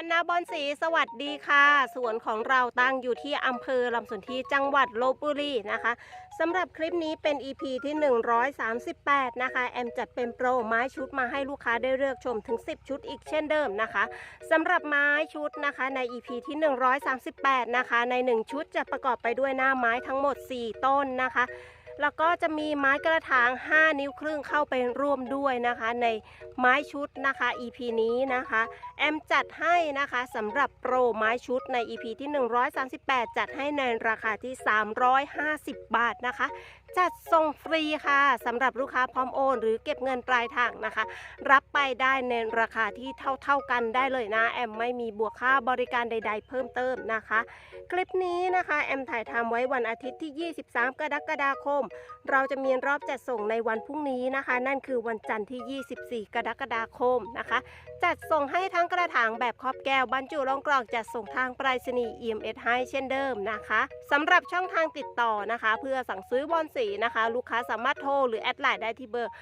พันนาบอนสีสวัสดีค่ะ สวนของเราตั้งอยู่ที่อำเภอลำสนที่จังหวัดลบบุรีนะคะสำหรับคลิปนี้เป็น EP ที่ 138 นะคะ แอมจัดเป็นโปรไม้ชุดมาให้ลูกค้าได้เลือกชมถึง 10 ชุดอีกเช่นเดิมนะคะสำหรับไม้ชุดนะคะใน EP ที่ 138 นะคะ ใน 1 ชุดจะประกอบไปด้วยหน้าไม้ทั้งหมด 4 ต้นนะคะ แล้วก็จะมีไม้กระถาง 5 นิ้วครึ่งเข้าไปร่วมด้วยนะคะ ในไม้ชุดนะคะ EP นี้นะคะ แอมจัดให้นะคะสำหรับโปรไม้ชุดใน EP ที่ 138 จัดให้ในราคาที่ 350 บาทนะคะ จัดส่งฟรีค่ะสำหรับลูกค้าพร้อมโอน หรือเก็บเงินปลายทางนะคะ รับไปได้ในราคาที่เท่าๆกันได้เลยนะ แอมไม่มีบวกค่าบริการใด ๆ เพิ่มเติมนะคะ คลิปนี้นะคะ แอมถ่ายทำไว้วันอาทิตย์ที่ 23 กรกฎาคม เราจะมีรอบจัดส่งในวันพรุ่งนี้นะคะ นั่นคือวันจันทร์ที่ 24 กรกฎาคมนะคะ จัดส่งให้ทั้งกระถางแบบครอบแก้วบรรจุลงกล่องจัดส่งทางไปรษณีย์ EMS ให้เช่นเดิมนะคะสำหรับช่องทางติดต่อนะคะ เพื่อสั่งซื้อบอลสีนะคะ ลูกค้าสามารถโทรหรือแอดไลน์ได้ที่เบอร์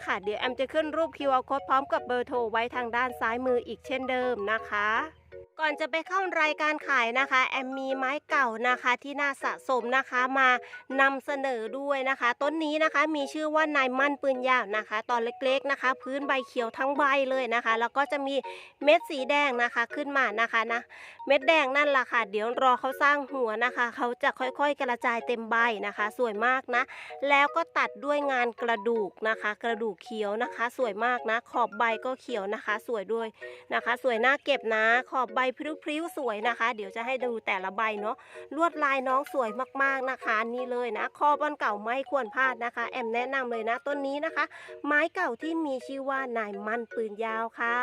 0830541875 ค่ะ เดี๋ยวแอมจะขึ้นรูป QR code พร้อมกับเบอร์โทรไว้ทางด้านซ้ายมืออีกเช่นเดิมนะคะ ก่อนจะไปเข้ารายการขายนะคะ แอมมีไม้เก่านะคะที่น่าสะสมนะคะมานำเสนอด้วยนะคะ ต้นนี้นะคะมีชื่อว่านายมั่นปืนยาวนะคะ ตอนเล็กๆนะคะ พื้นใบเขียวทั้งใบเลยนะคะ แล้วก็จะมีเม็ดสีแดงนะคะขึ้นมานะคะนะเม็ดแดงนั่นแหละค่ะ เดี๋ยวรอเขาสร้างหัวนะคะ เขาจะค่อยๆกระจายเต็มใบนะคะ สวยมากนะ แล้วก็ตัดด้วยงานกระดูกนะคะ กระดูกเขียวนะคะ สวยมากนะ ขอบใบก็เขียวนะคะ สวยด้วยนะคะ สวยน่าเก็บนะขอบใบพริ้วๆสวยนะคะ เดี๋ยวจะให้ดูแต่ละใบเนาะลวดลายน้องสวยมากๆนะคะนี่เลยนะคอบอนเก่าไม่ควรพลาดนะคะ แอมแนะนำเลยนะต้นนี้นะคะ ไม้เก่าที่มีชื่อว่านายมันปืนยาวค่ะ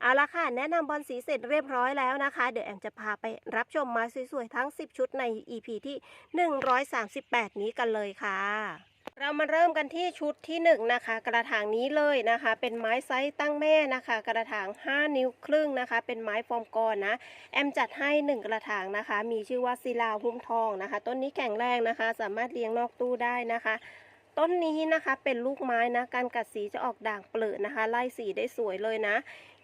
เอาละค่ะแนะนำบอลสีเสร็จเรียบร้อยแล้วนะคะ เดี๋ยวแอมจะพาไปรับชมไม้สวยๆทั้ง 10 ชุดใน EP ที่ 138 นี้กันเลยค่ะ เรามาเริ่มกันที่ชุดที่1นะคะ กระถางนี้เลยนะคะ เป็นไม้ไซส์ตั้งแม่นะคะ กระถาง 5 นิ้วครึ่งนะคะ เป็นไม้ฟอร์มกอนนะ แอมจัดให้ 1 กระถางนะคะ มีชื่อว่าศิลาหุ้มทองนะคะ ต้นนี้แข็งแรงนะคะ สามารถเลี้ยงนอกตู้ได้นะคะ ต้นนี้นะคะเป็นลูกไม้นะ การกัดสีจะออกด่างเปลือนะคะ ไล่สีได้สวยเลยนะ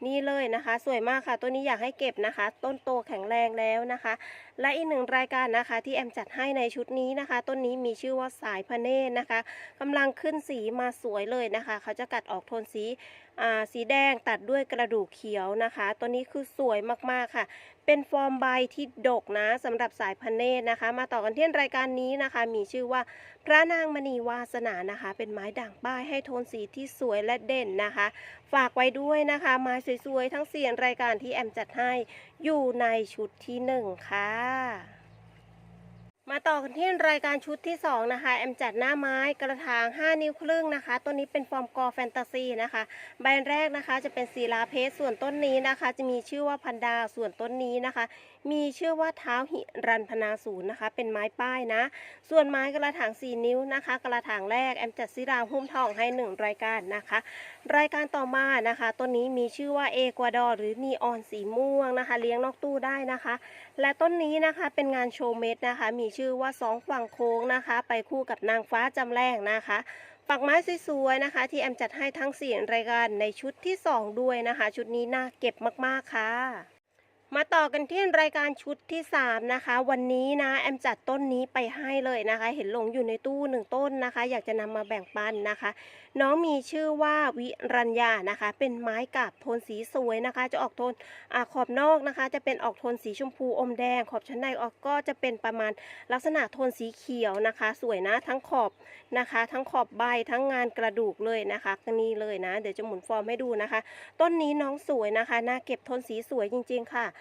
นี่เลยนะคะ สวยมากค่ะตัวนี้อยากให้เก็บนะคะ ต้นโตแข็งแรงแล้วนะคะ และอีกหนึ่งรายการนะคะที่แอมจัดให้ในชุดนี้นะคะ ต้นนี้มีชื่อว่าสายพะเนตรนะคะกำลังขึ้นสีมาสวยเลยนะคะ เขาจะกัดออกโทนสีอ่าสีแดงตัดด้วยกระดูกเขียวนะคะตัวนี้คือสวยมากๆค่ะ เป็นฟอร์มใบที่ดกนะสำหรับสายพะเนตรนะคะ มาต่อกันที่รายการนี้นะคะ มีชื่อว่าพระนางมณีวาสนานะคะ เป็นไม้ด่างป้ายให้โทนสีที่สวยและเด่นนะคะ ฝากไว้ด้วยนะคะไม้สวยๆ ทั้งเสียงรายการที่แอมจัดให้อยู่ในชุดที่หนึ่งค่ะ มาต่อกันที่รายการชุดที่ 2 นะคะ แอมจัดหน้าไม้กระถาง 5 นิ้วครึ่งนะคะ ต้นนี้เป็นฟอร์มกอแฟนตาซีนะคะ ใบแรกนะคะจะเป็นสีลาเพสส่วนต้นนี้นะคะ จะมีชื่อว่าพันดาส่วนต้นนี้นะคะ มีชื่อว่าเท้าหิรันพนาศูนย์นะคะ เป็นไม้ป้ายนะ ส่วนไม้กระถาง 4 นิ้วนะคะ กระถางแรกแอมจัดศิลาหุ้มทองให้ 1 รายการนะคะ รายการต่อมานะคะต้นนี้มีชื่อว่าเอกวาดอร์หรือนีออนสีม่วงนะคะ เลี้ยงนอกตู้ได้นะคะ และต้นนี้นะคะเป็นงานโชว์เม็ดนะคะ มีชื่อว่าสองฝั่งโค้งนะคะ ไปคู่กับนางฟ้าจำแรงนะคะฝักไม้สวยๆนะคะ ที่แอมจัดให้ทั้งสี่รายการในชุดที่ 2 ด้วยนะคะ ชุดนี้น่าเก็บมากๆค่ะ มาต่อกันที่รายการชุดที่ 3 นะคะ วันนี้นะ แอมจัดต้นนี้ไปให้เลยนะคะ เห็นหลงอยู่ในตู้หนึ่งต้นนะคะ อยากจะนำมาแบ่งปันนะคะ น้องมีชื่อว่าวิรัญญานะคะ เป็นไม้กาบโทนสีสวยนะคะ จะออกโทนอขอบนอกนะคะ จะเป็นออกโทนสีชมพูอมแดง ขอบชั้นในออกก็จะเป็นประมาณลักษณะโทนสีเขียวนะคะ สวยนะทั้งขอบนะคะ ทั้งขอบใบทั้งงานกระดูกเลยนะคะนี่เลยนะ เดี๋ยวจะหมุนฟอร์มให้ดูนะคะ ต้นนี้น้องสวยนะคะน่าเก็บโทนสีสวยจริง ๆ ค่ะ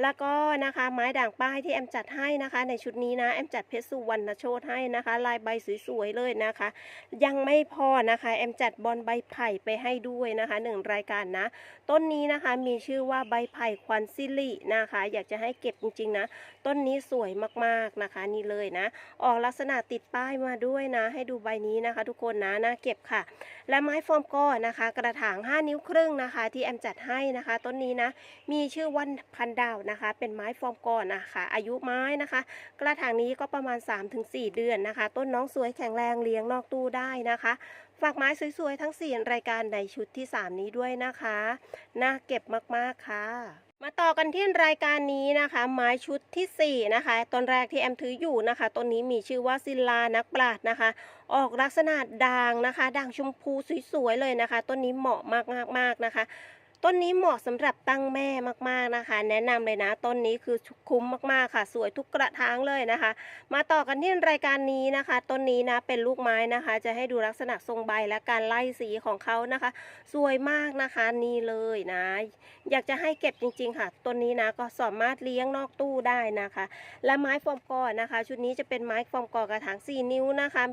แล้วก็นะคะไม้ด่างป้ายที่แอมจัดให้นะคะ ในชุดนี้นะแอมจัดเพชรสุวรรณโชตให้นะคะ ลายใบสวยๆเลยนะคะ ยังไม่พอนะคะแอมจัดบอลใบไผ่ไปให้ด้วยนะคะหนึ่งรายการนะ ต้นนี้นะคะมีชื่อว่าใบไผ่ควันซิลินะคะ อยากจะให้เก็บจริงๆนะต้นนี้สวยมากๆนะคะนี่เลยนะ ออกลักษณะติดป้ายมาด้วยนะ ให้ดูใบนี้นะคะ ทุกคนนะน่าเก็บค่ะ และไม้ฟอร์มก้อนะคะ กระถาง 5 นิ้วครึ่งนะคะ ที่แอมจัดให้นะคะ ต้นนี้นะมีชื่อวันพันดาวนะคะ เป็นไม้ฟอร์มก้อนนะคะ อายุไม้นะคะ กระถางนี้ก็ประมาณ 3-4 เดือนนะคะ ต้นน้องสวยแข็งแรงเลี้ยงนอกตู้ได้นะคะฝากไม้สวยๆ ทั้ง 4 รายการในชุดที่ 3 นี้ด้วยนะคะ น่าเก็บมากๆ ค่ะ มาต่อกันที่รายการนี้นะคะ ไม้ชุดทีสี่4 นะคะต้นแรกที่แอมถืออยู่นะคะต้นนี้มีชื่อว่าศิลานักปราชญ์นะคะ ออกลักษณะด่างนะคะ ด่างชมพูสวยๆ เลยนะคะ ต้นนี้เหมาะมากๆนะคะ ต้นนี้เหมาะสำหรับตั้งแม่มากๆนะคะ แนะนำเลยนะ ต้นนี้คือคุ้มมากๆค่ะ สวยทุกกระถางเลยนะคะ มาต่อกันที่รายการนี้นะคะ ต้นนี้นะเป็นลูกไม้นะคะ จะให้ดูลักษณะทรงใบและการไล่สีของเขานะคะ สวยมากนะคะนี่เลยนะ อยากจะให้เก็บจริง ๆ ค่ะ ต้นนี้นะก็สามารถเลี้ยงนอกตู้ได้นะคะ และไม้ฟอมกอนะคะ ชุดนี้จะเป็นไม้ฟอมกอกระถาง4 นิ้วนะคะ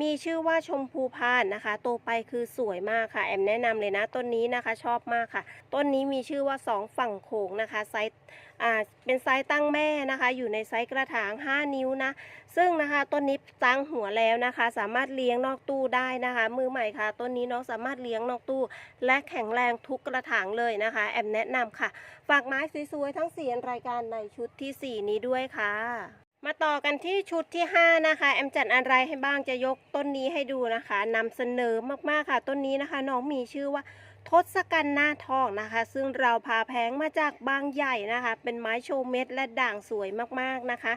มีชื่อว่าชมพูพานนะคะ โตไปคือสวยมากค่ะ แอมแนะนำเลยนะ ต้นนี้นะคะชอบมากค่ะ ต้นนี้มีชื่อว่าสองฝั่งโขงนะคะ ไซส์อ่า เป็นไซส์ตั้งแม่นะคะ อยู่ในไซส์กระถาง 5 นิ้วนะ ซึ่งนะคะต้นนี้ตั้งหัวแล้วนะคะ สามารถเลี้ยงนอกตู้ได้นะคะ มือใหม่ค่ะ ต้นนี้น้องสามารถเลี้ยงนอกตู้ และแข็งแรงทุกกระถางเลยนะคะ แอมแนะนำค่ะ ฝากไม้สวยๆทั้งสี่รายการในชุดทีสี่4 นี้ด้วยค่ะ มาต่อกันที่ชุดที่ 5 นะคะ แอมจัดอะไรให้บ้างจะยกต้นนี้ให้ดูนะคะนำเสนอมากๆค่ะ ต้นนี้นะคะ น้องมีชื่อว่าทศกัณฐ์หน้าทองนะคะ ซึ่งเราพาแพงมาจากบางใหญ่นะคะ เป็นไม้โชว์เม็ดและด่างสวยมากๆนะคะ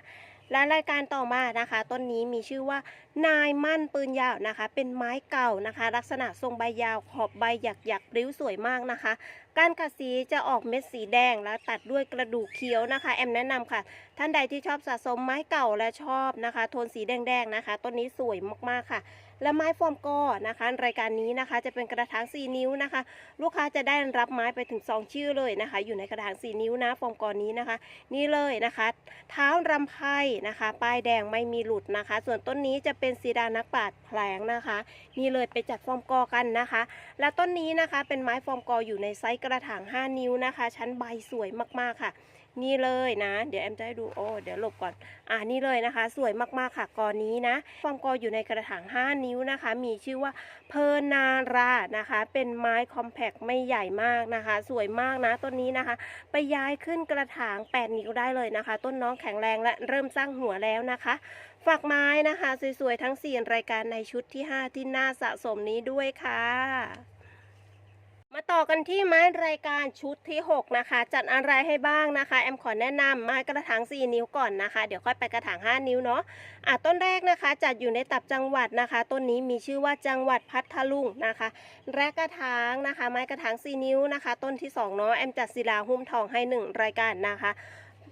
และรายการต่อมานะคะ ต้นนี้มีชื่อว่านายมั่นปืนยาวนะคะ เป็นไม้เก่านะคะ ลักษณะทรงใบยาวขอบใบหยักหยักริ้วสวยมากนะคะ การกัดสีจะออกเม็ดสีแดงและตัดด้วยกระดูกเขียวนะคะ แอมแนะนำค่ะ ท่านใดที่ชอบสะสมไม้เก่าและชอบนะคะ โทนสีแดงๆนะคะ ต้นนี้สวยมากๆค่ะ และไม้ฟอร์มกอนะคะ รายการนี้นะคะ จะเป็นกระถาง 4 นิ้วนะคะ ลูกค้าจะได้รับไม้ไปถึง 2 ชื่อเลยนะคะ อยู่ในกระถาง 4 นิ้วนะฟอร์มกอนี้นะคะ นี่เลยนะคะ เท้ารำไพนะคะ ป้ายแดงไม่มีหลุดนะคะ ส่วนต้นนี้จะเป็นสีดานักปาดแผลงนะคะ นี่เลยไปจัดฟอร์มกอกันนะคะ และต้นนี้นะคะเป็นไม้ฟอร์มกออยู่ในไซส์กระถาง 5 นิ้วนะคะ ชั้นใบสวยมากๆค่ะ นี่เลยนะ เดี๋ยวแอมจะให้ดูโอ้เดี๋ยวหลบก่อน อ่านี่เลยนะคะ สวยมากๆค่ะกอนี้นะฟอร์มกออยู่ในกระถาง 5 นิ้วนะคะ มีชื่อว่าเพอร์นารานะคะ เป็นไม้คอมแพกไม่ใหญ่มากนะคะ สวยมากนะต้นนี้นะคะ ไปย้ายขึ้นกระถาง 8 นิ้วได้เลยนะคะ ต้นน้องแข็งแรงและเริ่มสร้างหัวแล้วนะคะฝากไม้นะคะ สวยๆ ทั้ง 4 รายการในชุดที่ 5 ที่น่าสะสมนี้ด้วยค่ะ มาต่อกันที่ไม้รายการชุดที่ 6 นะคะ จัดอะไรให้บ้างนะคะ แอมขอแนะนำไม้กระถาง 4 นิ้วก่อนนะคะ เดี๋ยวค่อยไปกระถาง 5 นิ้วเนาะอะต้นแรกนะคะ จัดอยู่ในตับจังหวัดนะคะ ต้นนี้มีชื่อว่าจังหวัดพัทลุงนะคะ แรกกระถางนะคะ ไม้กระถาง 4 นิ้วนะคะ ต้นที่2เนาะแอมจัดศิลาหุ้มทองให้ 1 รายการนะคะ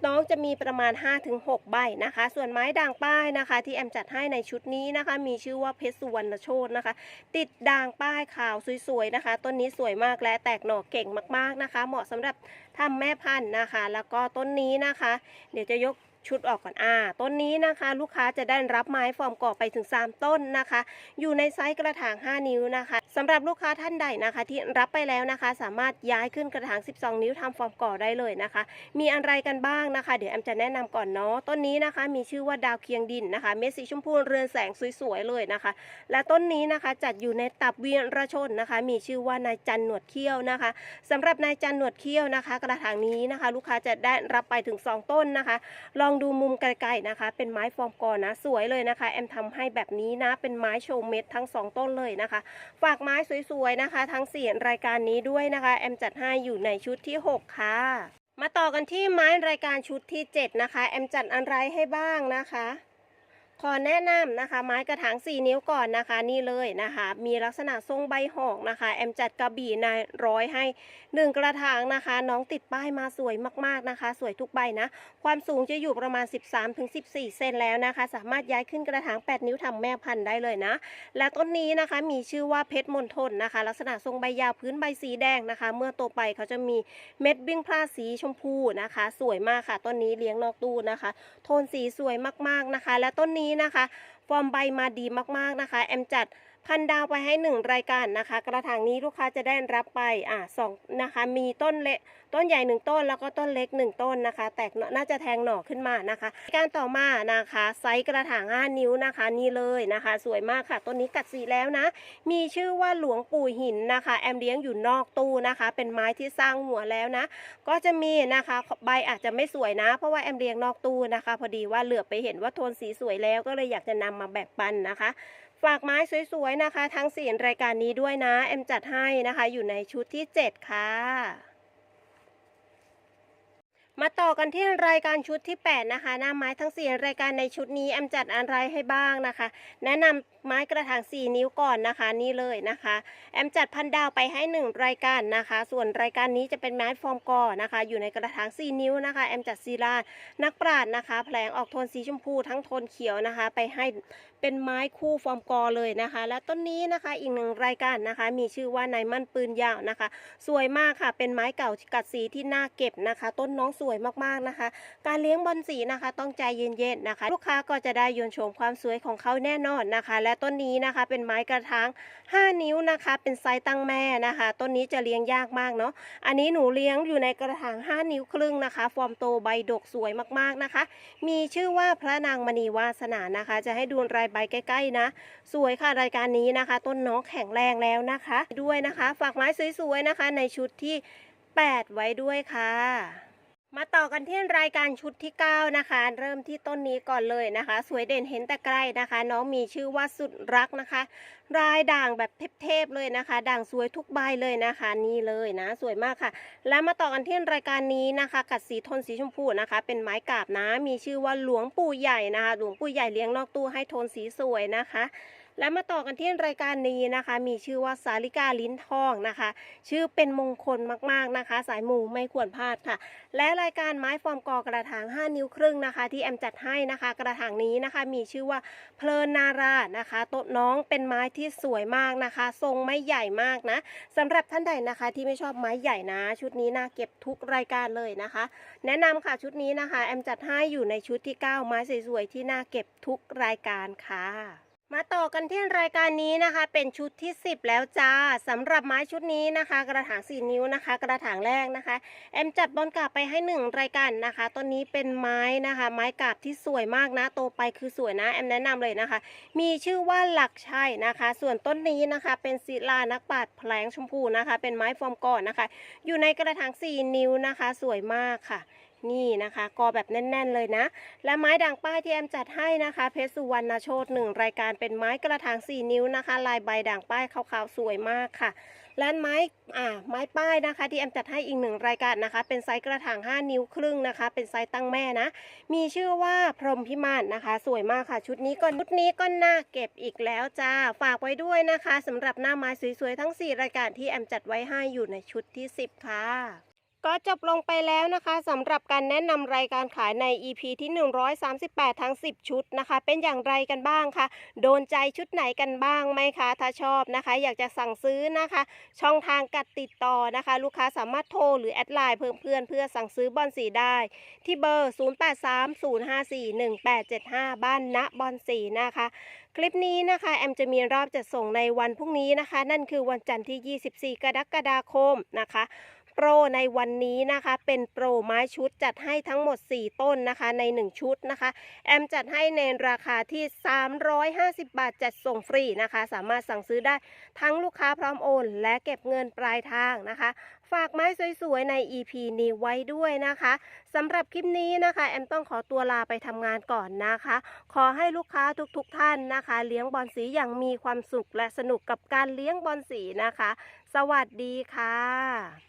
น้องจะมีประมาณ 5-6 ใบนะคะ ส่วนไม้ด่างป้ายนะคะ ที่แอมจัดให้ในชุดนี้นะคะ มีชื่อว่าเพชรสุวรรณโชตนะคะ ติดด่างป้ายขาวสวยๆนะคะ ต้นนี้สวยมากและแตกหน่อเก่งมากๆนะคะ เหมาะสำหรับทำแม่พันธุ์นะคะ แล้วก็ต้นนี้นะคะ เดี๋ยวจะยกชุดออกก่อนอ่าต้นนี้นะคะ ลูกค้าจะได้รับไม้ฟอร์มก่อไปถึง 3 ต้นนะคะ อยู่ในไซส์กระถาง 5 นิ้วนะคะ สำหรับลูกค้าท่านใดนะคะ ที่รับไปแล้วนะคะ สามารถย้ายขึ้นกระถาง 12 นิ้วทำฟอร์มก่อได้เลยนะคะ มีอะไรกันบ้างนะคะ เดี๋ยวแอมจะแนะนำก่อนเนาะต้นนี้นะคะ มีชื่อว่าดาวเคียงดินนะคะ เม็ดสีชมพูเรือนแสงสวยๆเลยนะคะ และต้นนี้นะคะจัดอยู่ในตับเวียนระชนนะคะ มีชื่อว่านายจันหนวดเขี้ยวนะคะสำหรับนายจันหนวดเขี้ยวนะคะ กระถางนี้นะคะ ลูกค้าจะได้รับไปถึง 2 ต้นนะคะ ลองดูมุมไกลๆนะคะ เป็นไม้ฟอร์มกอนะสวยเลยนะคะแอมทำให้แบบนี้นะเป็นไม้โชว์เม็ดทั้ง 2 ต้นเลยนะคะ ฝากไม้สวยๆนะคะ ทั้งสี่รายการนี้ด้วยนะคะ แอมจัดให้อยู่ในชุดที่ 6 ค่ะ มาต่อกันที่ไม้รายการชุดที่ 7 นะคะ แอมจัดอะไรให้บ้างนะคะ ขอแนะนำนะคะ ไม้กระถาง 4 นิ้วก่อนนะคะ นี่เลยนะคะ มีลักษณะทรงใบหอกนะคะ แอมจัดกระบี่นายร้อยให้ 1 กระถางนะคะ น้องติดป้ายมาสวยมากๆนะคะ สวยทุกใบนะ ความสูงจะอยู่ประมาณ 13-14 เซนแล้วนะคะ สามารถย้ายขึ้นกระถาง 8 นิ้วทำแม่พันธุ์ได้เลยนะ และต้นนี้นะคะมีชื่อว่าเพชรมณฑลนะคะ ลักษณะทรงใบยาวพื้นใบสีแดงนะคะ เมื่อโตไปเขาจะมีเม็ดบิ้งพลาสีชมพูนะคะ สวยมากค่ะต้นนี้เลี้ยงนอกตู้นะคะ โทนสีสวยมากๆนะคะ และต้นนี้นะคะ ฟอร์มใบมาดีมากๆนะคะ แอมจัด พันดาวไปให้หนึ่งรายการนะคะ กระถางนี้ลูกค้าจะได้รับไปอ่าสองนะคะ มีต้นเล็กต้นใหญ่หนึ่งต้นแล้วก็ต้นเล็กหนึ่งต้นนะคะ แตกน่าจะแทงหน่อขึ้นมานะคะ การต่อมานะคะ ไซส์กระถาง 5 นิ้วนะคะนี่เลยนะคะ สวยมากค่ะต้นนี้กัดสีแล้วนะ มีชื่อว่าหลวงปู่หินนะคะ แอมเลี้ยงอยู่นอกตู้นะคะ เป็นไม้ที่สร้างหัวแล้วนะ ก็จะมีนะคะใบอาจจะไม่สวยนะ เพราะว่าแอมเลี้ยงนอกตู้นะคะ พอดีว่าเหลือไปเห็นว่าโทนสีสวยแล้วก็เลยอยากจะนำมาแบ่งปันนะคะ ฝากไม้สวยๆนะคะ ทั้งสี่รายการนี้ด้วยนะ แอมจัดให้นะคะ อยู่ในชุดที่ 7 ค่ะ มาต่อกันที่รายการชุดที่ 8 นะคะ หน้าไม้ทั้ง 4 รายการในชุดนี้แอมจัดอะไรให้บ้างนะคะ แนะนำไม้กระถาง 4 นิ้วก่อนนะคะ นี่เลยนะคะ แอมจัดพันดาวไปให้ 1 รายการนะคะ ส่วนรายการนี้จะเป็นไม้ฟอร์มกอนะคะ อยู่ในกระถาง 4 นิ้วนะคะ แอมจัดซีลานักปราดนะคะ แผลงออกโทนสีชมพูทั้งโทนเขียวนะคะ ไปให้เป็นไม้คู่ฟอร์มกอเลยนะคะ และต้นนี้นะคะอีกหนึ่งรายการนะคะ มีชื่อว่านายมั่นปืนยาวนะคะ สวยมากค่ะ เป็นไม้เก่ากัดสีที่น่าเก็บนะคะ ต้นน้องสวยวยมากๆนะคะ การเลี้ยงบอลสีนะคะ ต้องใจเย็นๆนะคะ ลูกค้าก็จะได้ยนชมความสวยของเขาแน่นอนนะคะ และต้นนี้นะคะเป็นไม้กระถาง 5 นิ้วนะคะ เป็นไซส์ตั้งแม่นะคะ ต้นนี้จะเลี้ยงยากมากเนาะอันนี้หนูเลี้ยงอยู่ในกระถาง 5 นิ้วครึ่งนะคะ ฟอร์มโตใบดกสวยมากๆนะคะ มีชื่อว่าพระนางมณีวาสนานะคะ จะให้ดูรายใบใกล้ๆนะ สวยค่ะรายการนี้นะคะ ต้นน้องแข็งแรงแล้วนะคะ ด้วยนะคะ ฝากไม้สวยๆนะคะ ในชุดที่ 8 ไว้ด้วยค่ะ มาต่อกันที่รายการชุดที่ 9 นะคะ เริ่มที่ต้นนี้ก่อนเลยนะคะ สวยเด่นเห็นแต่ใกล้นะคะ น้องมีชื่อว่าสุดรักนะคะ รายด่างแบบเทพๆเลยนะคะ ด่างสวยทุกใบเลยนะคะ นี่เลยนะ สวยมากค่ะ แล้วมาต่อกันที่รายการนี้นะคะ กัดสีโทนสีชมพูนะคะ เป็นไม้กาบนะ มีชื่อว่าหลวงปู่ใหญ่นะคะ หลวงปู่ใหญ่เลี้ยงนอกตู้ให้โทนสีสวยนะคะ และมาต่อกันที่รายการนี้นะคะ มีชื่อว่าสาลิกาลิ้นทองนะคะ ชื่อเป็นมงคลมากๆนะคะ สายมูไม่ควรพลาดค่ะ และรายการไม้ฟอร์มกอกระถาง 5 นิ้วครึ่งนะคะ ที่แอมจัดให้นะคะ กระถางนี้นะคะ มีชื่อว่าเพลินนารานะคะต้นน้องเป็นไม้ที่สวยมากนะคะ ทรงไม่ใหญ่มากนะสำหรับท่านใดนะคะที่ไม่ชอบไม้ใหญ่นะ ชุดนี้น่าเก็บทุกรายการเลยนะคะ แนะนำค่ะชุดนี้นะคะแอมจัดให้อยู่ในชุดที่ 9 ไม้สวยๆที่น่าเก็บทุกรายการค่ะ มาต่อกันที่รายการนี้นะคะ เป็นชุดที่ 10 แล้วจ้าสำหรับไม้ชุดนี้นะคะ กระถาง 4 นิ้วนะคะ กระถางแรกนะคะ แอมจัดบอลกาบไปให้ 1 รายการนะคะต้นนี้เป็นไม้นะคะ ไม้กาบที่สวยมากนะโตไปคือสวยนะ แอมแนะนำเลยนะคะ มีชื่อว่าหลักชัยนะคะ ส่วนต้นนี้นะคะ เป็นศิลานักปาดแผลงชมพูนะคะ เป็นไม้ฟอร์มก่อนนะคะ อยู่ในกระถาง 4 นิ้วนะคะ สวยมากค่ะ นี่นะคะกอแบบแน่น ๆ เลยนะ และไม้ด่างป้ายที่แอมจัดให้นะคะ เพชรสุวรรณโชตหนึ่งรายการเป็นไม้กระถาง 4 นิ้วนะคะ ลายใบด่างป้ายขาวๆสวยมากค่ะและไม้อ่าไม้ป้ายนะคะ ที่แอมจัดให้อีกหนึ่งรายการนะคะ เป็นไซส์กระถาง 5 นิ้วครึ่งนะคะ เป็นไซส์ตั้งแม่นะ มีชื่อว่าพรมพิมานนะคะ สวยมากค่ะ ชุดนี้ก็ชุดนี้ก็น่าเก็บอีกแล้วจ้าฝากไว้ด้วยนะคะสำหรับหน้าไม้สวยๆทั้ง 4 รายการที่แอมจัดไว้ให้อยู่ในชุดที่ 10 ค่ะ ก็จบลงไปแล้วนะคะสำหรับการแนะนำรายการขายใน EP ที่ 138 ทั้ง 10 ชุดนะคะ เป็นอย่างไรกันบ้างคะโดนใจชุดไหนกันบ้างไหมคะ ถ้าชอบนะคะ อยากจะสั่งซื้อนะคะ ช่องทางการติดต่อนะคะ ลูกค้าสามารถโทรหรือแอดไลน์เพิ่มเพื่อนเพื่อสั่งซื้อบอลสีได้ ที่เบอร์ 0830541875 บ้านณบอลสีนะคะ คลิปนี้นะคะ แอมจะมีรอบจัดส่งในวันพรุ่งนี้นะคะ นั่นคือวันจันทร์ที่ 24 กรกฎาคมนะคะ โปรในวันนี้นะคะ เป็นโปรไม้ชุดจัดให้ทั้งหมด 4 ต้นนะคะใน 1 ชุดนะคะ แอมจัดให้ในราคาที่ 350 บาทจัดส่งฟรีนะคะ สามารถสั่งซื้อได้ทั้งลูกค้าพร้อมโอน และเก็บเงินปลายทางนะคะ ฝากไม้สวยๆใน EP นี้ไว้ด้วยนะคะสำหรับคลิปนี้นะคะ แอมต้องขอตัวลาไปทำงานก่อนนะคะ ขอให้ลูกค้าทุกๆท่านนะคะ เลี้ยงบอลสีอย่างมีความสุขและสนุกกับการเลี้ยงบอลสีนะคะ สวัสดีค่ะ